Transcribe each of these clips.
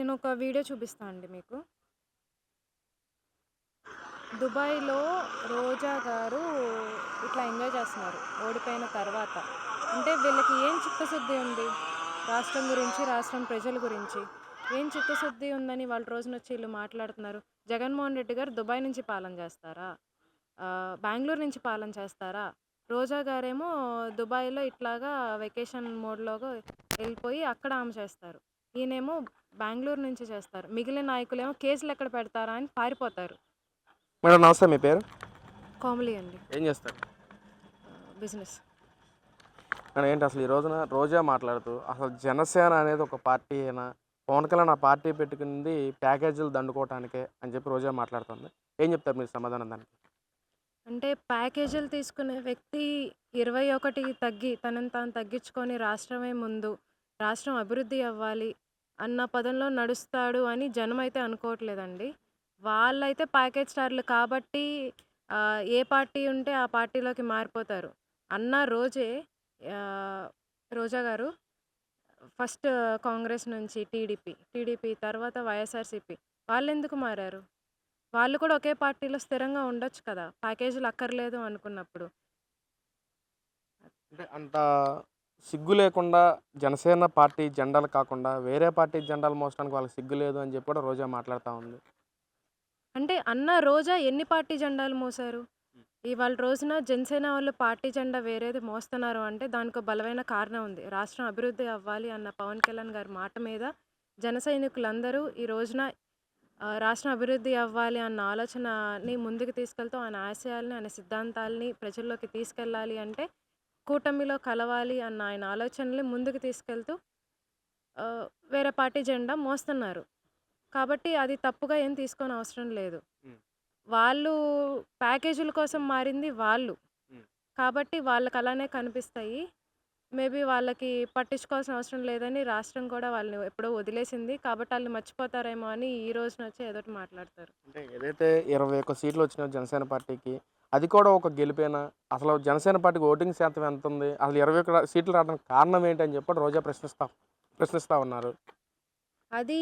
నేను ఒక వీడియో చూపిస్తాను అండి మీకు. దుబాయ్‌లో రోజా గారు ఇట్లా ఎంజాయ్ చేస్తున్నారు. ఓడిపోయిన తర్వాత. అంటే వీళ్ళకి ఏం చిత్తశుద్ధి ఉంది? రాష్ట్రం గురించి, రాష్ట్రం ప్రజల గురించి. ఏం చిత్తశుద్ధి ఉందని వాళ్ళ రోజునొచ్చి వీళ్ళు మాట్లాడుతున్నారు? జగన్మోహన్ రెడ్డి గారు దుబాయ్ నుంచి పాలన చేస్తారా? బెంగళూరు నుంచి పాలన చేస్తారా? రోజా గారేమో దుబాయ్‌లో ఇట్లాగా వెకేషన్ మోడ్‌లోగా వెళ్ళిపోయి అక్కడ ఆమె చేస్తారు. ఈయనేమో బెంగుళూరు నుంచి చేస్తారు. మిగిలిన నాయకులేమో కేసులెక్కడ పెడతారా అని పారిపోతారు. మేడం నమస్తే మీ పేరు? కోమలి అండి. ఏం చేస్తారు? బిజినెస్. మేడం ఏంటి అసలు ఈ రోజున రోజా మాట్లాడుతూ అసలు జనసేన అనేది ఒక పార్టీయేనా? పవన్ కళ్యాణ్ ఆ పార్టీ పెట్టుకుంది ప్యాకేజీలు దండుకోవటానికే అని చెప్పి రోజా మాట్లాడుతుంది. ఏం చెప్తారు మీరు సమాధానం దానికి? అంటే ప్యాకేజీలు తీసుకునే వ్యక్తి 21 తగ్గి తనని తాను తగ్గించుకొని రాష్ట్రమే ముందు, రాష్ట్రం అభివృద్ధి అవ్వాలి అన్న పదంలో నడుస్తాడు అని జనం అయితే అనుకోవట్లేదండి. వాళ్ళైతే ప్యాకేజ్ స్టార్‌లు కాబట్టి ఏ పార్టీ ఉంటే ఆ పార్టీలోకి మారిపోతారు. అన్న రోజే రోజా గారు ఫస్ట్ కాంగ్రెస్ నుంచి టీడీపీ, టీడీపీ తర్వాత వైఎస్ఆర్‌సీపీ. వాళ్ళు ఎందుకు మారారు? వాళ్ళు కూడా ఒకే పార్టీలో స్థిరంగా ఉండొచ్చు కదా! ప్యాకేజీలు అక్కర్లేదు అనుకున్నప్పుడు. అంటే అంత సిగ్గు లేకుండా జనసేన పార్టీ జెండాలు కాకుండా వేరే పార్టీ జెండాలు మోసడానికి వాళ్ళకి సిగ్గు లేదు అని చెప్పి కూడా రోజా మాట్లాడుతూ ఉంది. అంటే అన్న రోజా ఎన్ని పార్టీ జెండాలు మోసారు? ఇవాళ రోజున జనసేన వాళ్ళు పార్టీ జెండా వేరేది మోస్తున్నారు అంటే దానికో బలమైన కారణం ఉంది. రాష్ట్రం అభివృద్ధి అవ్వాలి అన్న పవన్ కళ్యాణ్ గారి మాట మీద జన సైనికులందరూ ఈ రోజున రాష్ట్రం అభివృద్ధి అవ్వాలి అన్న ఆలోచనని ముందుకు తీసుకెళ్తూ ఆయన ఆశయాల్ని, ఆయన సిద్ధాంతాల్ని ప్రజల్లోకి తీసుకెళ్ళాలి అంటే కూటమిలో కలవాలి అన్న ఆయన ఆలోచనల్ని ముందుకు తీసుకెళ్తూ వేరే పార్టీ జెండా మోస్తున్నారు. కాబట్టి అది తప్పుగా ఏం తీసుకోనవసరం లేదు. హ్మ్. వాళ్ళు ప్యాకేజీల కోసం మారింది వాళ్ళు. కాబట్టి వాళ్ళకలానే కనిపిస్తాయి. మేబీ వాళ్ళకి పట్టించుకోవాల్సిన అవసరం లేదని రాష్ట్రం కూడా వాళ్ళని ఎప్పుడో వదిలేసింది. కాబట్టి ఆళ్ళు మర్చిపోతారేమో అని ఈ రోజునొచ్చి ఏదోటి మాట్లాడతారు. అంటే ఏదైతే 21 సీట్లు వచ్చినాయో జనసేన పార్టీకి అది కూడా ఒక గెలుపేనా? అసలు జనసేన పార్టీకి ఓటింగ్ శాతం ఎంత ఉంది అసలు 21 సీట్లు రావడానికి కారణం ఏంటి అని చెప్పి రోజా ప్రశ్నిస్తా ప్రశ్నిస్తా ఉన్నారు. అది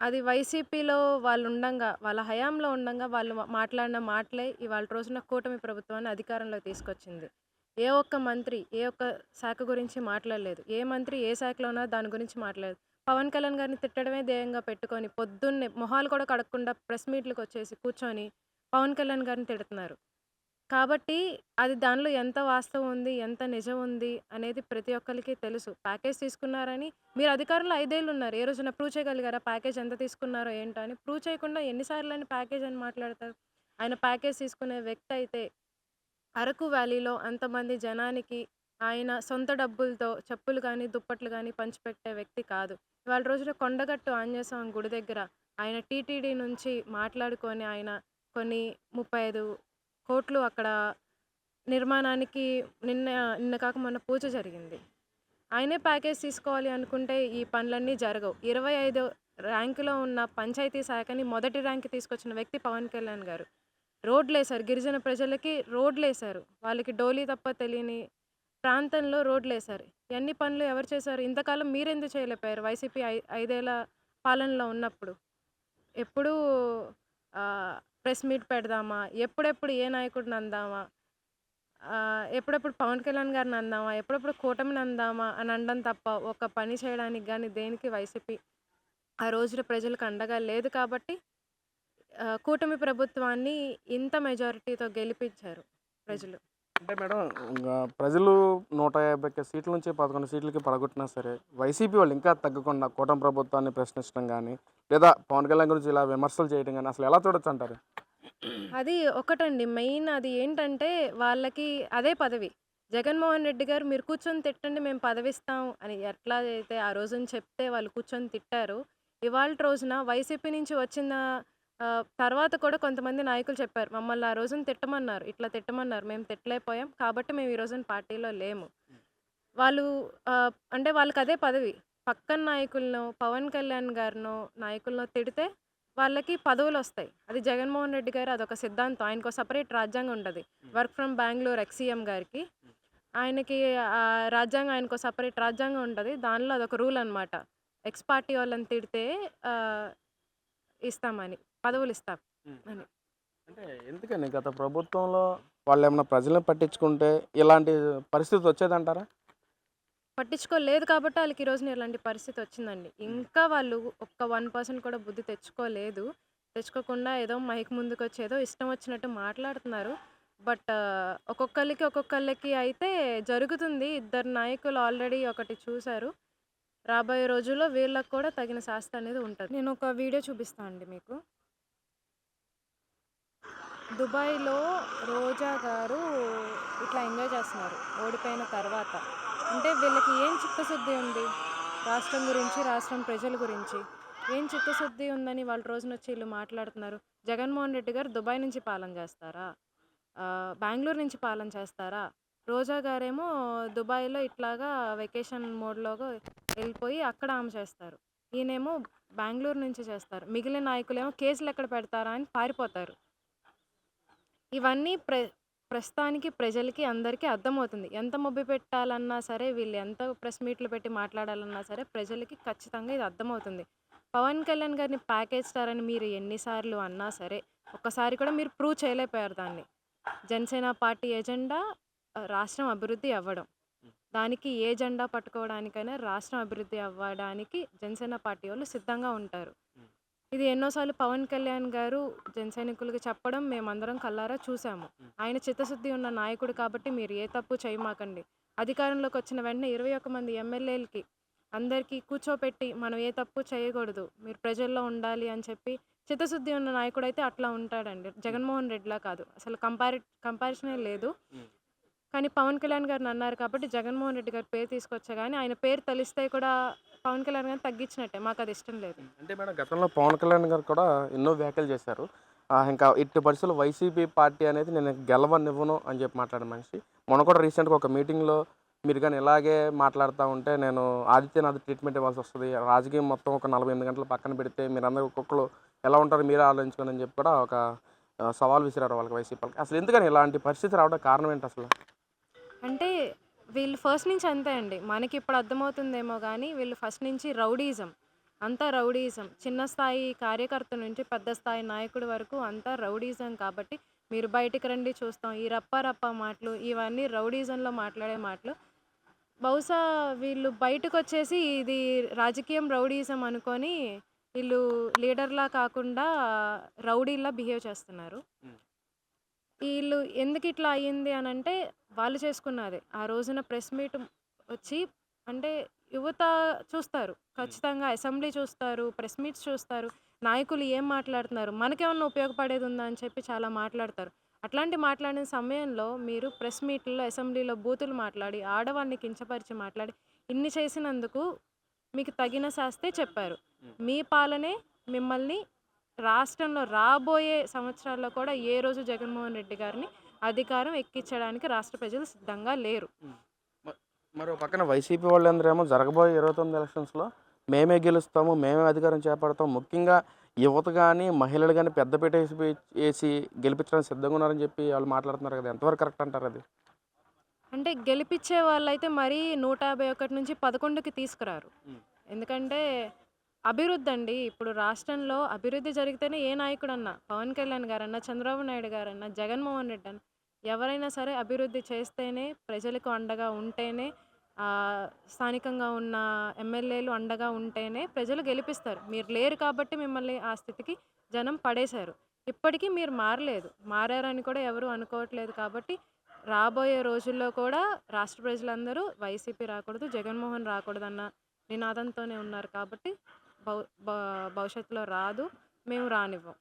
అది వైసీపీలో వాళ్ళు ఉండగా వాళ్ళ హయాంలో ఉండంగా వాళ్ళు మాట్లాడిన మాటలే ఇవాళ రోజున కూటమి ప్రభుత్వాన్ని అధికారంలోకి తీసుకొచ్చింది. ఏ ఒక్క మంత్రి, ఏ ఒక్క శాఖ గురించి మాట్లాడలేదు. ఏ మంత్రి ఏ శాఖలో ఉన్నా దాని గురించి మాట్లాడలేదు. పవన్ కళ్యాణ్ గారిని తిట్టడమే ధ్యేయంగా పెట్టుకొని పొద్దున్నే మొహాలు కూడా కడగకుండా ప్రెస్ మీట్‌లకొచ్చేసి కూర్చొని పవన్ కళ్యాణ్ గారిని తిడుతున్నారు. కాబట్టి అది దానిలో ఎంత వాస్తవం ఉంది, ఎంత నిజం ఉంది అనేది ప్రతి ఒక్కరికి తెలుసు. ప్యాకేజ్ తీసుకున్నారని మీరు అధికారంలో ఐదేళ్ళు ఉన్నారు. ఏ రోజున ప్రూవ్ చేయగలిగారా? ప్యాకేజ్ ఎంత తీసుకున్నారో ఏంటో అని? ప్రూవ్ చేయకుండా ఎన్నిసార్లు అని ప్యాకేజ్ అని మాట్లాడతారు? ఆయన ప్యాకేజ్ తీసుకునే వ్యక్తి అయితే అరకు వ్యాలీలో అంతమంది జనానికి ఆయన సొంత డబ్బులతో చెప్పులు కానీ దుప్పట్లు కానీ పంచిపెట్టే వ్యక్తి కాదు. ఇవాళ రోజున కొండగట్టు ఆంజనేయస్వామి గుడి దగ్గర ఆయన టీటీడీ నుంచి మాట్లాడుకొని ఆయన కొన్ని కోట్లు అక్కడ నిర్మాణానికి నిన్న నిన్న కాక మొన్న పూజ జరిగింది. ఆయనే ప్యాకేజ్ తీసుకోవాలి అనుకుంటే ఈ పనులన్నీ జరగవు. ఇరవై ఐదు ర్యాంకులో ఉన్న పంచాయతీ శాఖని మొదటి ర్యాంక్ తీసుకొచ్చిన వ్యక్తి పవన్ కళ్యాణ్ గారు. రోడ్లు వేశారు గిరిజన ప్రజలకి రోడ్లు వేశారు వాళ్ళకి డోలీ తప్ప తెలియని ప్రాంతంలో రోడ్లు వేశారు ఎన్ని పనులు ఎవరు చేశారు? ఇంతకాలం మీరెందుకు చేయలేకపోయారు? వైసీపీ ఐ ఐదేళ్ళ పాలనలో ఉన్నప్పుడు. ఎప్పుడూ ప్రెస్ మీట్ పెడదామా? ఎప్పుడెప్పుడు ఏ నాయకుడిని అందామా? ఎప్పుడెప్పుడు పవన్ కళ్యాణ్ గారిని అందామా? ఎప్పుడెప్పుడు కూటమిని అందామా? అని అనడం తప్ప ఒక పని చేయడానికి కానీ దేనికి వైసీపీ ఆ రోజున ప్రజలకు అండగా లేదు కాబట్టి కూటమి ప్రభుత్వాన్ని ఇంత మెజారిటీతో గెలిపించారు ప్రజలు. అంటే మేడం ప్రజలు నూట యాభై సీట్ల నుంచి 11 సీట్లకి పడగొట్టినా సరే, వైసీపీ వాళ్ళు ఇంకా తగ్గకుండా కూటమి ప్రభుత్వాన్ని ప్రశ్నించడం కానీ లేదా పవన్ కళ్యాణ్ గురించి ఇలా విమర్శలు చేయడం కానీ అసలు ఎలా చూడొచ్చంటారు? అది ఒకటండి. మెయిన్ అది ఏంటంటే వాళ్ళకి అదే పదవి. జగన్మోహన్ రెడ్డి గారు మీరు కూర్చొని తిట్టండి మేము పదవిస్తాం అని ఎట్లా అయితే ఆ రోజున చెప్తే వాళ్ళు కూర్చొని తిట్టారో, ఇవాల్టి రోజున వైసీపీ నుంచి వచ్చిన ఆహ్, తర్వాత కూడా కొంతమంది నాయకులు చెప్పారు. మమ్మల్ని ఆ రోజున తిట్టమన్నారు. ఇట్లా తిట్టమన్నారు. మేము తిట్టలేకపోయాం. కాబట్టి మేము ఈ రోజున పార్టీలో లేము. వాళ్ళు ఆహ్, అంటే వాళ్ళకదే పదవి. పక్కన నాయకులనో, పవన్ కళ్యాణ్ గారినో, నాయకులనో తిడితే వాళ్ళకి పదవులొస్తాయి. అది జగన్మోహన్ రెడ్డి గారు అదొక సిద్ధాంతం. ఆయనకో సెపరేట్ రాజ్యాంగం ఉంటది. Work from Bengaluru ex CM గారికి. ఆయనకి రాజ్యాంగం ఆయనకో సెపరేట్ రాజ్యాంగం ఉంటది. దానిలో అదొక రూల్ అనమాట. ఎక్స్ పార్టీ వాళ్ళని తిడితే ఇస్తామని. పదవులిస్తాం అని. అంటే ఎందుకని గత ప్రభుత్వంలో వాళ్ళేమన్నా ప్రజల్ని పట్టించుకుంటే ఇలాంటి పరిస్థితి వచ్చేదంటారా? పట్టించుకోలేదు కాబట్టి ఆళ్ళకి ఈ రోజున ఇలాంటి పరిస్థితి వచ్చిందండి. ఇంకా వాళ్ళు ఒక్క 1% కూడా బుద్ధి తెచ్చుకోలేదు. తెచ్చుకోకుండా ఏదో మైక్ ముందుకొచ్చి ఏదో ఇష్టం వచ్చినట్టు మాట్లాడుతున్నారు. బట్ ఒక్కొక్కళ్ళకి, ఒక్కొక్కళ్ళకి అయితే జరుగుతుంది. ఇద్దరు నాయకులు ఆల్రెడీ ఒకటి చూసారు. రాబోయే రోజుల్లో వీళ్ళకి కూడా తగిన శాస్తి అనేది ఉంటది. నేను ఒక వీడియో చూపిస్తా అండి మీకు. దుబాయ్‌లో రోజా గారు ఇట్లా ఎంజాయ్ చేస్తున్నారు. ఓడిపోయిన తర్వాత. అంటే వీళ్ళకి ఏం చిత్తశుద్ధి ఉంది? రాష్ట్రం గురించి, రాష్ట్రం ప్రజల గురించి. ఏం చిత్తశుద్ధి ఉందని వాళ్ళ రోజునొచ్చి వీళ్ళు మాట్లాడుతున్నారు. జగన్మోహన్ రెడ్డి గారు దుబాయ్ నుంచి పాలన చేస్తారా? బెంగళూరు నుంచి పాలన చేస్తారా? రోజా గారేమో దుబాయ్‌లో ఇట్లాగా వెకేషన్ మోడ్‌లోగా వెళ్ళిపోయి అక్కడ ఆమె చేస్తారు. ఈయనేమో బెంగళూరు నుంచి చేస్తారు. మిగిలిన నాయకులేమో కేసులెక్కడ పెడతారా అని పారిపోతారు. ఇవన్నీ ప్ర ప్రస్తుతానికి ప్రజలకి అందరికీ అర్థమవుతుంది. ఎంత మభ్యపెట్టాలన్నా సరే, వీళ్ళు ఎంత ప్రెస్ మీట్‌లు పెట్టి మాట్లాడాలన్నా సరే, ప్రజలకి ఖచ్చితంగా ఇది అర్థమవుతుంది. పవన్ కళ్యాణ్ గారిని ప్యాకేజ్ స్టార్ అని మీరు ఎన్నిసార్లు అన్నా సరే, ఒక్కసారి కూడా మీరు ప్రూవ్ చేయలేకపోయారు దాన్ని. జనసేన పార్టీ ఎజెండా రాష్ట్రం అభివృద్ధి అవ్వడం. దానికి ఏ జెండా పట్టుకోవడానికైనా రాష్ట్రం అభివృద్ధి అవ్వడానికి జనసేన పార్టీ వాళ్ళు సిద్ధంగా ఉంటారు. ఇది ఎన్నో సార్లు పవన్ కళ్యాణ్ గారు జన సైనికులకి చెప్పడం మేమందరం కళ్ళారా చూసాము. ఆయన చిత్తశుద్ధి ఉన్న నాయకుడు కాబట్టి మీరు ఏ తప్పు చేయమాకండి. అధికారంలోకి వచ్చిన వెంటనే 21 మంది ఎమ్మెల్యేలకి అందరికీ కూర్చోపెట్టి మనం ఏ తప్పు చేయకూడదు. మీరు ప్రజల్లో ఉండాలి అని చెప్పి చిత్తశుద్ధి ఉన్న నాయకుడైతే అట్లా ఉంటాడండి. జగన్మోహన్ రెడ్డిలా కాదు. అసలు కంపారి కంపారిజనే లేదు. కానీ పవన్ కళ్యాణ్ గారిని అన్నారు కాబట్టి జగన్మోహన్ రెడ్డి గారి పేరు తీసుకొచ్చా గానీ ఆయన పేరు తెలిస్తే కూడా పవన్ కళ్యాణ్ గారిని తగ్గించినట్టే. మాకది ఇష్టం లేదు. అంటే మేడం గతంలో పవన్ కళ్యాణ్ గారు కూడా ఎన్నో వ్యాఖ్యలు చేశారు. ఇంకా ఎట్టి పరిస్థితుల్లో వైసీపీ పార్టీ అనేది నేను గెలవనివ్వను అని చెప్పి మాట్లాడిన మనిషి. మొన్న కూడా రీసెంట్‌గా ఒక మీటింగ్‌లో మీరు గాని ఇలాగే మాట్లాడుతా ఉంటే నేను ఆదిత్యనాథ్ ట్రీట్మెంట్ ఇవ్వాల్సి వస్తది. రాజకీయం మొత్తం ఒక 48 గంటలు పక్కన పెడితే మీరందరూ ఒక్కొక్కళ్ళు ఎలా ఉంటారో మీరే ఆలోచించుకోండి అని చెప్పి కూడా ఒక సవాల్ విసిరారు వాళ్ళకి వైసీపీ వాళ్ళకి. అసలు ఎందుకని ఇలాంటి పరిస్థితి రావడానికి కారణం ఏంటి అసలు? అంటే వీళ్ళు ఫస్ట్ నుంచి అంతే అండి. మనకిప్పుడు అర్థమవుతుందేమో గానీ వీళ్ళు ఫస్ట్ నుంచి రౌడీయిజం. అంతా రౌడీయిజం. చిన్న స్థాయి కార్యకర్త నుంచి పెద్ద స్థాయి నాయకుడి వరకు అంతా రౌడీయిజం కాబట్టి మీరు బయటికి రండి చూస్తాం. ఈ రప్ప రప్ప మాటలు ఇవన్నీ రౌడీయిజంలో మాట్లాడే మాటలు. బహుశా వీళ్ళు బయటకొచ్చేసి ఇది రాజకీయం రౌడీయిజం అనుకోని వీళ్ళు లీడర్‌లా కాకుండా రౌడీలా బిహేవ్ చేస్తున్నారు. ఈళ్ళు ఎందుకిట్లా అయింది అనంటే వాళ్ళు చేసుకున్నదే. ఆ రోజున ప్రెస్ మీట్ వచ్చి అంటే యువత చూస్తారు. ఖచ్చితంగా అసెంబ్లీ చూస్తారు. ప్రెస్ మీట్స్ చూస్తారు. నాయకులు ఏం మాట్లాడుతున్నారు? మనకేమన్నా ఉపయోగపడేది ఉందా అని చెప్పి చాలా మాట్లాడతారు. అట్లాంటి మాట్లాడిన సమయంలో మీరు ప్రెస్ మీట్‌లో, అసెంబ్లీలో బూతులు మాట్లాడి, ఆడవారిని కించపరిచి మాట్లాడి ఇన్ని చేసినందుకు మీకు తగిన శాస్తే చెప్పారు. మీ పాలనే మిమ్మల్ని రాష్ట్రంలో రాబోయే సంవత్సరాల్లో కూడా ఏ రోజు జగన్మోహన్ రెడ్డి గారిని అధికారం ఎక్కించడానికి రాష్ట్ర ప్రజలు సిద్ధంగా లేరు. మరో పక్కన వైసీపీ వాళ్ళందరేమో జరగబోయే 29 ఎలక్షన్స్‌లో మేమే గెలుస్తాము. మేమే అధికారం చేపడతాం. ముఖ్యంగా యువత గాని, మహిళలు గాని పెద్దపీట ఏసి ఏసి గెలిపించడానికి సిద్ధంగా ఉన్నారని చెప్పి వాళ్ళు మాట్లాడుతున్నారు కదా! ఎంతవరకు కరెక్ట్ అంటారు అది? అంటే గెలిపిచ్చే వాళ్ళైతే మరీ 151 నుంచి 11కి తీసుకురారు. ఎందుకంటే అభివృద్ధి అండి ఇప్పుడు రాష్ట్రంలో అభివృద్ధి జరిగితేనే ఏ నాయకుడన్నా పవన్ కళ్యాణ్ గారన్నా, చంద్రబాబు నాయుడు గారన్నా, జగన్మోహన్ రెడ్డి అన్న ఎవరైనా సరే అభివృద్ధి చేస్తేనే ప్రజలకు అండగా ఉంటేనే స్థానికంగా ఉన్న ఎమ్మెల్యేలు అండగా ఉంటేనే ప్రజలు గెలిపిస్తారు. మీరు లేరు కాబట్టి మిమ్మల్ని ఆ స్థితికి జనం పడేశారు. ఇప్పటికీ మీరు మారలేదు. మారారని కూడా ఎవరు అనుకోవట్లేదు కాబట్టి రాబోయే రోజుల్లో కూడా రాష్ట్ర ప్రజలందరూ వైసీపీ రాకూడదు, జగన్మోహన్ రాకూడదన్న నినాదంతోనే ఉన్నారు కాబట్టి భవిష్యత్తులో రాదు. మేము రానివ్వం.